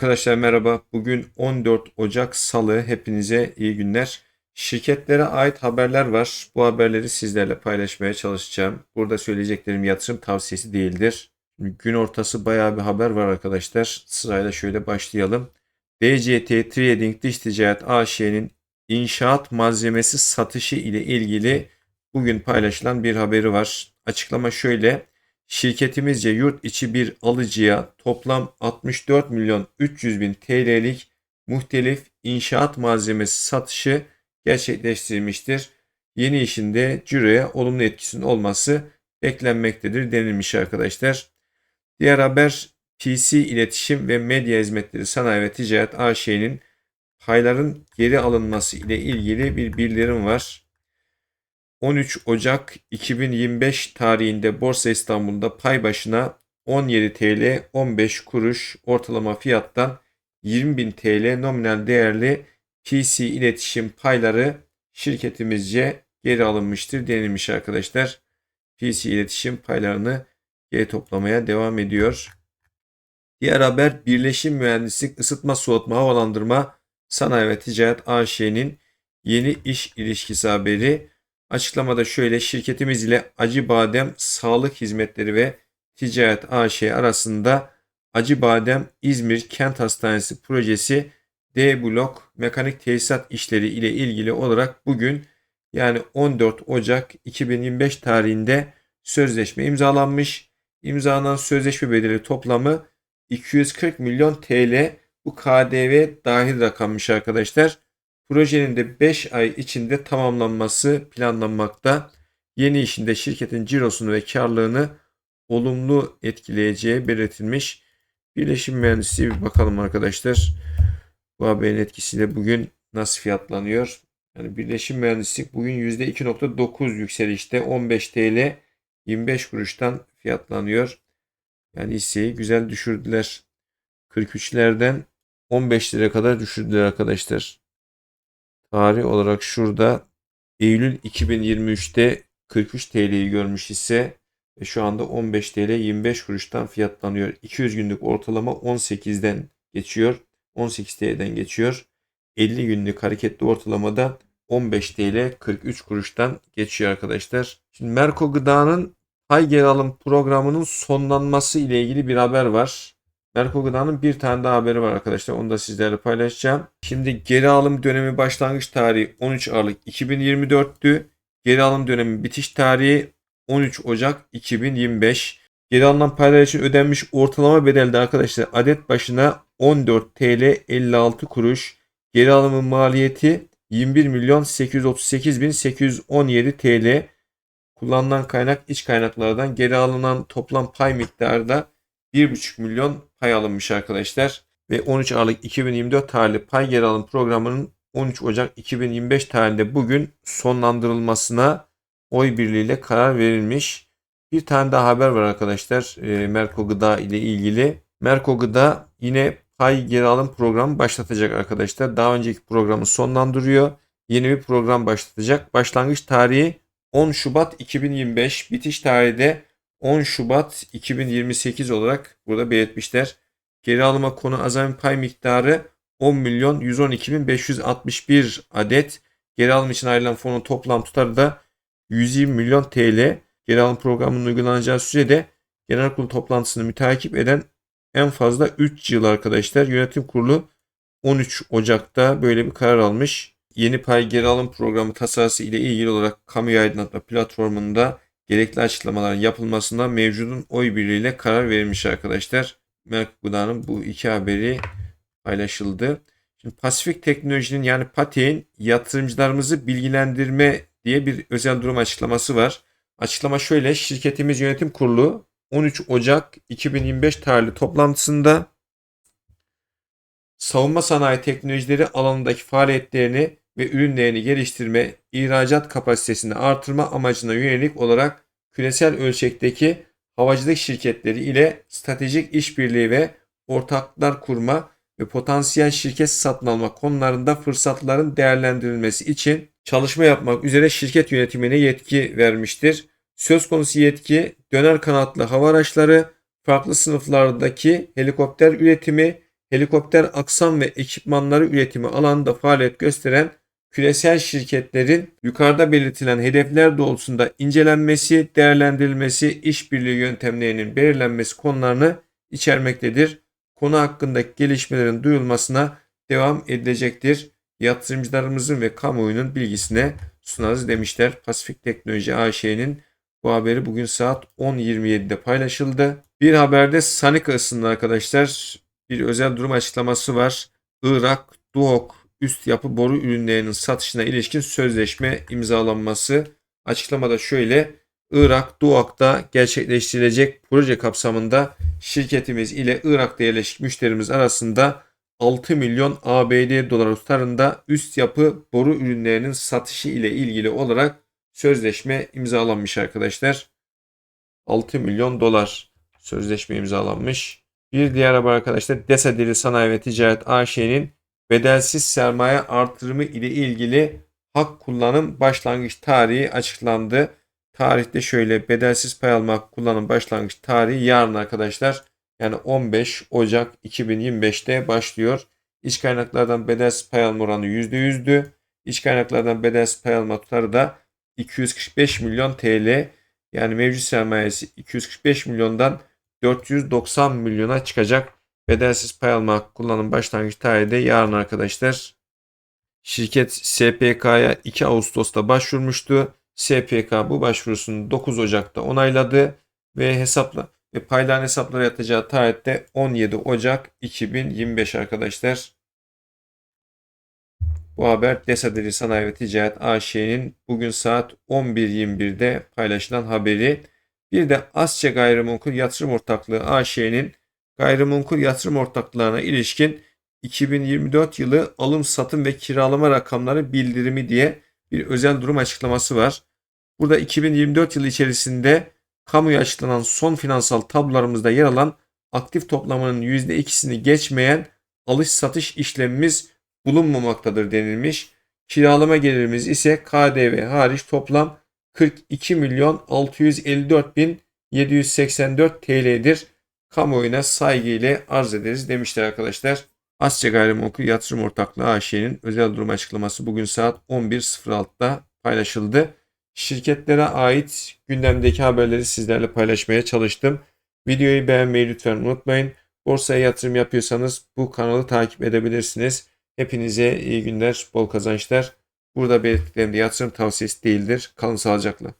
Arkadaşlar merhaba. Bugün 14 Ocak Salı. Hepinize iyi günler. Şirketlere ait haberler var. Bu haberleri sizlerle paylaşmaya çalışacağım. Burada söyleyeceklerim yatırım tavsiyesi değildir. Gün ortası bayağı bir haber var arkadaşlar. Sırayla şöyle başlayalım. DCT Trading Dış Ticaret AŞ'nin inşaat malzemesi satışı ile ilgili bugün paylaşılan bir haberi var. Açıklama şöyle. Şirketimizce yurt içi bir alıcıya toplam 64 milyon 300 bin TL'lik muhtelif inşaat malzemesi satışı gerçekleştirilmiştir. Yeni işinde ciroya olumlu etkisinin olması beklenmektedir denilmiş arkadaşlar. Diğer haber PC İletişim ve Medya Hizmetleri Sanayi ve Ticaret AŞ'nin payların geri alınması ile ilgili bir bildirim var. 13 Ocak 2025 tarihinde Borsa İstanbul'da pay başına 17 TL 15 kuruş ortalama fiyattan 20.000 TL nominal değerli PC iletişim payları şirketimizce geri alınmıştır denilmiş arkadaşlar. PC iletişim paylarını geri toplamaya devam ediyor. Diğer haber Birleşim Mühendislik Isıtma Soğutma Havalandırma Sanayi ve Ticaret AŞ'nin yeni iş ilişkisi haberi. Açıklamada şöyle şirketimiz ile Acıbadem Sağlık Hizmetleri ve Ticaret AŞ arasında Acıbadem İzmir Kent Hastanesi projesi D blok mekanik tesisat işleri ile ilgili olarak bugün yani 14 Ocak 2025 tarihinde sözleşme imzalanmış. İmzalanan sözleşme bedeli toplamı 240 milyon TL. Bu KDV dahil rakammış arkadaşlar. Projenin de 5 ay içinde tamamlanması planlanmakta. Yeni işinde şirketin cirosunu ve karlılığını olumlu etkileyeceği belirtilmiş. Birleşim mühendisliği bir bakalım arkadaşlar. Bu haberin etkisiyle bugün nasıl fiyatlanıyor? Yani birleşim mühendislik bugün %2.9 yükselişte 15 TL 25 kuruştan fiyatlanıyor. Yani hisseyi güzel düşürdüler. 43'lerden 15 lira kadar düşürdüler arkadaşlar. Tarih olarak şurada Eylül 2023'te 43 TL'yi görmüş ise ve şu anda 15 TL 25 kuruştan fiyatlanıyor. 200 günlük ortalama 18'den geçiyor. 18 TL'den geçiyor. 50 günlük hareketli ortalamada 15 TL 43 kuruştan geçiyor arkadaşlar. Şimdi Merko Gıda'nın pay geri alım programının sonlanması ile ilgili bir haber var. Merko Gıda'nın bir tane daha haberi var arkadaşlar. Onu da sizlerle paylaşacağım. Şimdi geri alım dönemi başlangıç tarihi 13 Aralık 2024'tü. Geri alım dönemi bitiş tarihi 13 Ocak 2025. Geri alınan paylar için ödenmiş ortalama bedelde arkadaşlar adet başına 14 TL 56 kuruş. Geri alımın maliyeti 21 milyon 838 bin 817 TL. Kullanılan kaynak iç kaynaklardan geri alınan toplam pay miktarı da 1,5 milyon pay alınmış arkadaşlar. Ve 13 Aralık 2024 tarihli pay geri alım programının 13 Ocak 2025 tarihinde bugün sonlandırılmasına oy birliğiyle karar verilmiş. Bir tane daha haber var arkadaşlar e, Merko Gıda ile ilgili. Merko Gıda yine pay geri alım programı başlatacak arkadaşlar. Daha önceki programı sonlandırıyor. Yeni bir program başlatacak. Başlangıç tarihi 10 Şubat 2025. Bitiş tarihi de 10 Şubat 2028 olarak burada belirtmişler. Geri alıma konu azami pay miktarı 10 milyon 112 bin 561 adet. Geri alım için ayrılan fonun toplam tutarı da 120 milyon TL. Geri alım programının uygulanacağı sürede genel kurul toplantısını mütakip eden en fazla 3 yıl arkadaşlar. Yönetim kurulu 13 Ocak'ta böyle bir karar almış. Yeni pay geri alım programı tasarısı ile ilgili olarak kamu aydınlatma platformunda gerekli açıklamaların yapılmasına mevcudun oy birliğiyle karar verilmiş arkadaşlar. Merk Gıda'nın bu iki haberi paylaşıldı. Şimdi Pasifik Teknoloji'nin yani PATE'in yatırımcılarımızı bilgilendirme diye bir özel durum açıklaması var. Açıklama şöyle. Şirketimiz yönetim kurulu 13 Ocak 2025 tarihli toplantısında savunma sanayi teknolojileri alanındaki faaliyetlerini ve ürünlerini geliştirme, ihracat kapasitesini artırma amacına yönelik olarak küresel ölçekteki havacılık şirketleri ile stratejik işbirliği ve ortaklıklar kurma ve potansiyel şirket satın alma konularında fırsatların değerlendirilmesi için çalışma yapmak üzere şirket yönetimine yetki vermiştir. Söz konusu yetki döner kanatlı hava araçları, farklı sınıflardaki helikopter üretimi, helikopter aksam ve ekipmanları üretimi alanında faaliyet gösteren küresel şirketlerin yukarıda belirtilen hedefler doğrultusunda incelenmesi, değerlendirilmesi, işbirliği yöntemlerinin belirlenmesi konularını içermektedir. Konu hakkındaki gelişmelerin duyulmasına devam edilecektir. Yatırımcılarımızın ve kamuoyunun bilgisine sunarız demişler. Pasifik Teknoloji AŞ'nin bu haberi bugün saat 10.27'de paylaşıldı. Bir haberde Sanika ısındı arkadaşlar. Bir özel durum açıklaması var. Irak, Duhok üst yapı boru ürünlerinin satışına ilişkin sözleşme imzalanması. Açıklamada şöyle. Irak, Duhok'ta gerçekleştirilecek proje kapsamında şirketimiz ile Irak'ta yerleşik müşterimiz arasında 6 milyon ABD dolar tutarında üst yapı boru ürünlerinin satışı ile ilgili olarak sözleşme imzalanmış arkadaşlar. 6 milyon dolar sözleşme imzalanmış. Bir diğer haber arkadaşlar DESA Deri Sanayi ve Ticaret AŞ'nin bedelsiz sermaye artırımı ile ilgili hak kullanım başlangıç tarihi açıklandı. Tarihte şöyle bedelsiz pay alma hak kullanım başlangıç tarihi yarın arkadaşlar. Yani 15 Ocak 2025'te başlıyor. İç kaynaklardan bedelsiz pay alma oranı %100'dü. İç kaynaklardan bedelsiz pay alma tutarı da 245 milyon TL. Yani mevcut sermayesi 245 milyondan 490 milyona çıkacak. Bedelsiz pay alma hakkı kullanım başlangıç tarihi de yarın arkadaşlar. Şirket SPK'ya 2 Ağustos'ta başvurmuştu. SPK bu başvurusunu 9 Ocak'ta onayladı ve hesapla ve payların hesaplara yatacağı tarihte 17 Ocak 2025 arkadaşlar. Bu haber Desaderi Sanayi ve Ticaret AŞ'nin bugün saat 11.21'de paylaşılan haberi. Bir de Asya Gayrimenkul Yatırım Ortaklığı AŞ'nin gayrimenkul yatırım ortaklığına ilişkin 2024 yılı alım satım ve kiralama rakamları bildirimi diye bir özel durum açıklaması var. Burada 2024 yılı içerisinde kamuya açıklanan son finansal tablolarımızda yer alan aktif toplamının %2'sini geçmeyen alış satış işlemimiz bulunmamaktadır denilmiş. Kiralama gelirimiz ise KDV hariç toplam 42 milyon 654 bin 784 TL'dir. Kamuoyuna saygıyla arz ederiz demişler arkadaşlar. Asya Gayrimenkul Yatırım Ortaklığı AŞ'nin özel durum açıklaması bugün saat 11.06'da paylaşıldı. Şirketlere ait gündemdeki haberleri sizlerle paylaşmaya çalıştım. Videoyu beğenmeyi lütfen unutmayın. Borsaya yatırım yapıyorsanız bu kanalı takip edebilirsiniz. Hepinize iyi günler, bol kazançlar. Burada belirttiklerim de yatırım tavsiyesi değildir. Kalın sağlıcakla.